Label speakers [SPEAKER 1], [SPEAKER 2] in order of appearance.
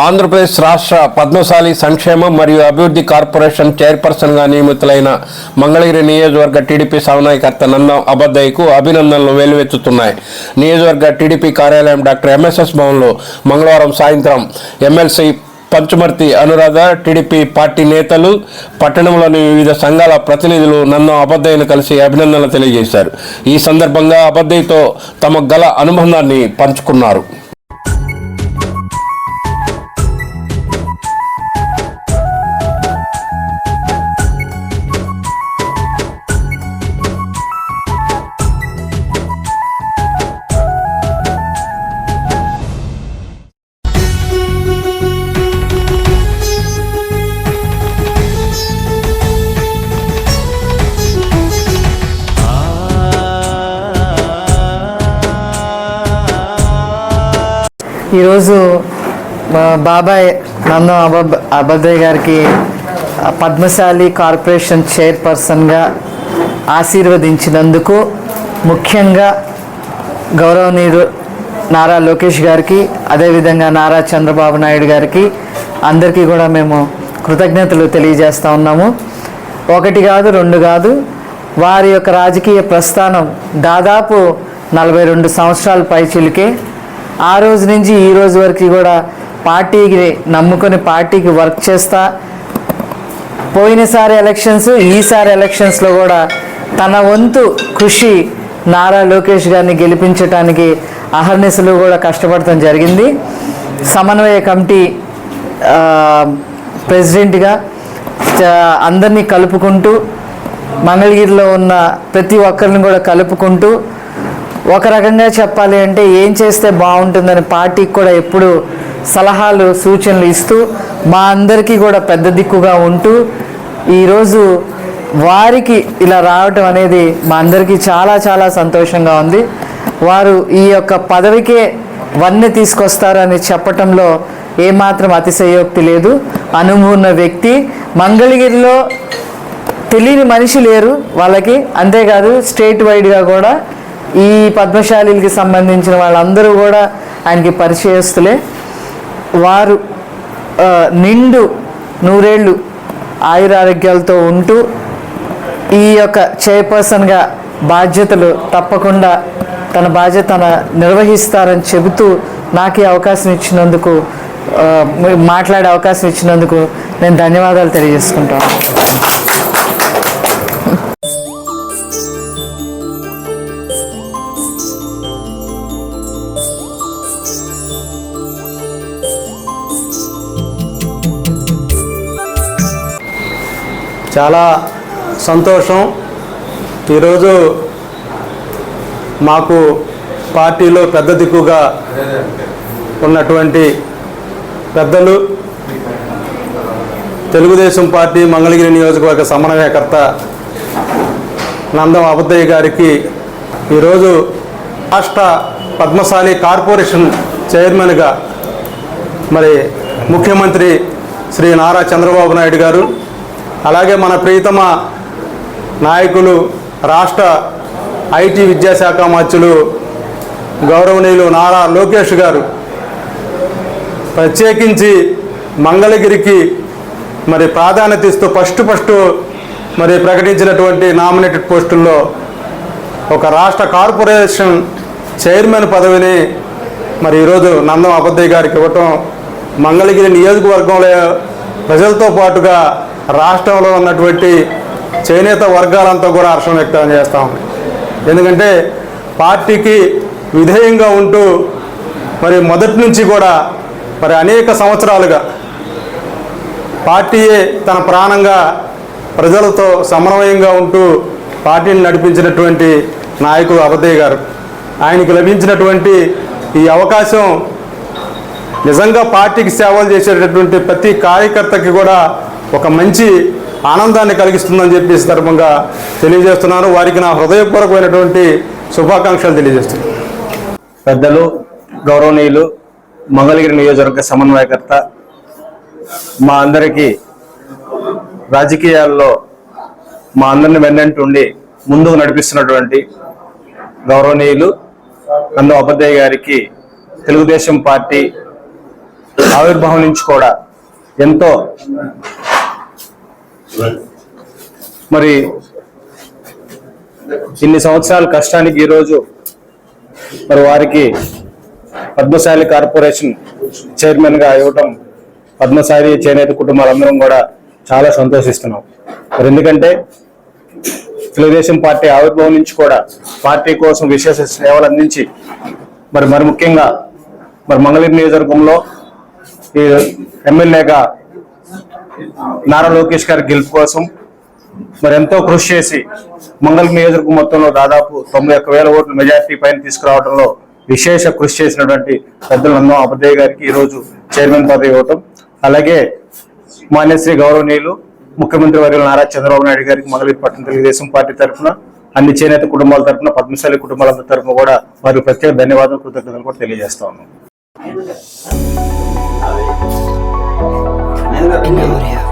[SPEAKER 1] ఆంధ్రప్రదేశ్ రాష్ట్ర పద్మశాలి సంక్షేమం మరియు అభివృద్ధి కార్పొరేషన్ చైర్పర్సన్గా నియమితులైన మంగళగిరి నియోజకవర్గ టీడీపీ సమన్వయకర్త నందం అబద్దయ్యకు అభినందనలు వెల్లువెత్తుతున్నాయి. నియోజకవర్గ టీడీపీ కార్యాలయం డాక్టర్ ఎంఎస్ఎస్ భవన్లో మంగళవారం సాయంత్రం MLC Panchumarthi Anuradha TDP party నేతలు పట్టణంలోని వివిధ సంఘాల ప్రతినిధులు నన్ను అబద్దయ్యను కలిసి అభినందనలు తెలియజేశారు. ఈ సందర్భంగా అబద్దయ్యతో తమ గల అనుబంధాన్ని పంచుకున్నారు.
[SPEAKER 2] ఈరోజు మా బాబాయ్ నందం అబబ్ అభద్రయ్య గారికి పద్మశాలి కార్పొరేషన్ చైర్పర్సన్గా ఆశీర్వదించినందుకు ముఖ్యంగా గౌరవనీయుడు నారా లోకేష్ గారికి అదేవిధంగా నారా చంద్రబాబు నాయుడు గారికి అందరికీ కూడా మేము కృతజ్ఞతలు తెలియజేస్తూ ఉన్నాము. ఒకటి కాదు రెండు కాదు వారి యొక్క రాజకీయ ప్రస్థానం దాదాపు నలభై రెండు సంవత్సరాల పైచిలికే ఆ రోజు నుంచి ఈ రోజు వరకు కూడా పార్టీకి నమ్ముకొని పార్టీకి వర్క్ చేస్తా. పోయినసారి ఎలక్షన్స్ ఈసారి ఎలక్షన్స్లో కూడా తన వంతు కృషి నారా లోకేష్ గారిని గెలిపించడానికి అహర్నిశలు కూడా కష్టపడటం జరిగింది. సమన్వయ కమిటీ ప్రెసిడెంట్గా అందరినీ కలుపుకుంటూ మంగళగిరిలో ఉన్న ప్రతి ఒక్కరిని కూడా కలుపుకుంటూ ఒక రకంగా చెప్పాలి అంటే ఏం చేస్తే బాగుంటుందని పార్టీకి కూడా ఎప్పుడు సలహాలు సూచనలు ఇస్తూ మా అందరికీ కూడా పెద్ద దిక్కుగా ఉంటూ ఈరోజు వారికి ఇలా రావటం అనేది మా అందరికీ చాలా చాలా సంతోషంగా ఉంది. వారు ఈ యొక్క పదవికే వన్నె తీసుకొస్తారని చెప్పటంలో ఏమాత్రం అతిశయోక్తి లేదు. అనుభవం ఉన్న వ్యక్తి మంగళగిరిలో తెలియని మనిషి లేరు వాళ్ళకి. అంతేకాదు స్టేట్ వైడ్గా కూడా ఈ పద్మశాలీలకి సంబంధించిన వాళ్ళందరూ కూడా ఆయనకి పరిచయస్తులే. వారు నిండు నూరేళ్ళు ఆయురారోగ్యాలతో ఉంటూ ఈ యొక్క చైర్పర్సన్గా బాధ్యతలు తప్పకుండా తన బాధ్యత తన నిర్వహిస్తారని చెబుతూ నాకు ఈ అవకాశం ఇచ్చినందుకు మాట్లాడే అవకాశం ఇచ్చినందుకు నేను ధన్యవాదాలు తెలియజేసుకుంటాను
[SPEAKER 3] చాలా సంతోషం. ఈరోజు మాకు పార్టీలో పెద్ద దిక్కుగా ఉన్నటువంటి పెద్దలు తెలుగుదేశం పార్టీ మంగళగిరి నియోజకవర్గ సమన్వయకర్త నందం అబద్దయ్య గారికి ఈరోజు రాష్ట్ర పద్మశాలి కార్పొరేషన్ చైర్మన్గా మరి ముఖ్యమంత్రి శ్రీ నారా చంద్రబాబు నాయుడు గారు అలాగే మన ప్రీతమ నాయకులు రాష్ట్ర ఐటీ విద్యాశాఖ మంత్రులు గౌరవనీయులు నారా లోకేష్ గారు. ప్రత్యేకించి మంగళగిరికి మరి ప్రాధాన్యత ఇస్తూ ఫస్ట్ ఫస్ట్ మరి ప్రకటించినటువంటి నామినేటెడ్ పోస్టుల్లో ఒక రాష్ట్ర కార్పొరేషన్ చైర్మన్ పదవిని మరి ఈరోజు నందం అబద్దయ్య గారికి ఇవ్వటం మంగళగిరి నియోజకవర్గంలో ప్రజలతో పాటుగా రాష్ట్రంలో ఉన్నటువంటి చేనేత వర్గాలంతా కూడా హర్షం వ్యక్తం చేస్తాం ఉన్నాయి ఎందుకంటే పార్టీకి విధేయంగా ఉంటూ మరి మొదటి నుంచి కూడా మరి అనేక సంవత్సరాలుగా పార్టీయే తన ప్రాణంగా ప్రజలతో సమన్వయంగా ఉంటూ పార్టీని నడిపించినటువంటి నాయకుడు అబద్దయ్య గారు. ఆయనకు లభించినటువంటి ఈ అవకాశం నిజంగా పార్టీకి సేవలు చేసేటటువంటి ప్రతి కార్యకర్తకి కూడా ఒక మంచి ఆనందాన్ని కలిగిస్తుందని చెప్పి సందర్భంగా తెలియజేస్తున్నాను వారికి నా హృదయపూర్వకమైనటువంటి శుభాకాంక్షలు తెలియజేస్తున్నాను.
[SPEAKER 4] పెద్దలు గౌరవనీయులు మంగళగిరి నియోజకవర్గ సమన్వయకర్త మా అందరికీ రాజకీయాల్లో మా అందరిని వెన్నంటుండి ముందుకు నడిపిస్తున్నటువంటి గౌరవనీయులు నందు అబద్దయ్య గారికి తెలుగుదేశం పార్టీ ఆవిర్భావం నుంచి కూడా ఎంతో మరి ఇన్ని సంవత్సరాల కష్టానికి ఈరోజు మరి వారికి పద్మశాలి కార్పొరేషన్ చైర్మన్గా ఇవ్వటం పద్మశాలి చేనేత కుటుంబాలందరం కూడా చాలా సంతోషిస్తున్నాం. మరి ఎందుకంటే తెలుగుదేశం పార్టీ ఆవిర్భావం నుంచి కూడా పార్టీ కోసం విశేష సేవలు అందించి మరి మరి ముఖ్యంగా మరి మంగళగిరి నియోజకవర్గంలో ఈ ఎమ్మెల్యేగా నారా లోకేష్ గారి గెలుపు కోసం మరి ఎంతో కృషి చేసి మంగళ నియోజకవర్గం మొత్తంలో దాదాపు తొంభై ఒక్క వేల ఓట్ల మెజార్టీ పైన తీసుకురావడంలో విశేష కృషి చేసినటువంటి పెద్దలు నందం గారికి ఈరోజు చైర్మన్ పదవి ఇవ్వటం. అలాగే మాన్యశ్రీ గౌరవనీయులు ముఖ్యమంత్రి వర్యులు నారా చంద్రబాబు నాయుడు గారికి మంగళగిరి పట్టణ తెలుగుదేశం పార్టీ తరఫున అన్ని చేనేత కుటుంబాల తరఫున పద్మశాలి కుటుంబాల తరఫున కూడా వారికి ప్రత్యేక ధన్యవాదాలు కృతజ్ఞతలు కూడా తెలియజేస్తా ఉన్నాం.
[SPEAKER 5] Glória.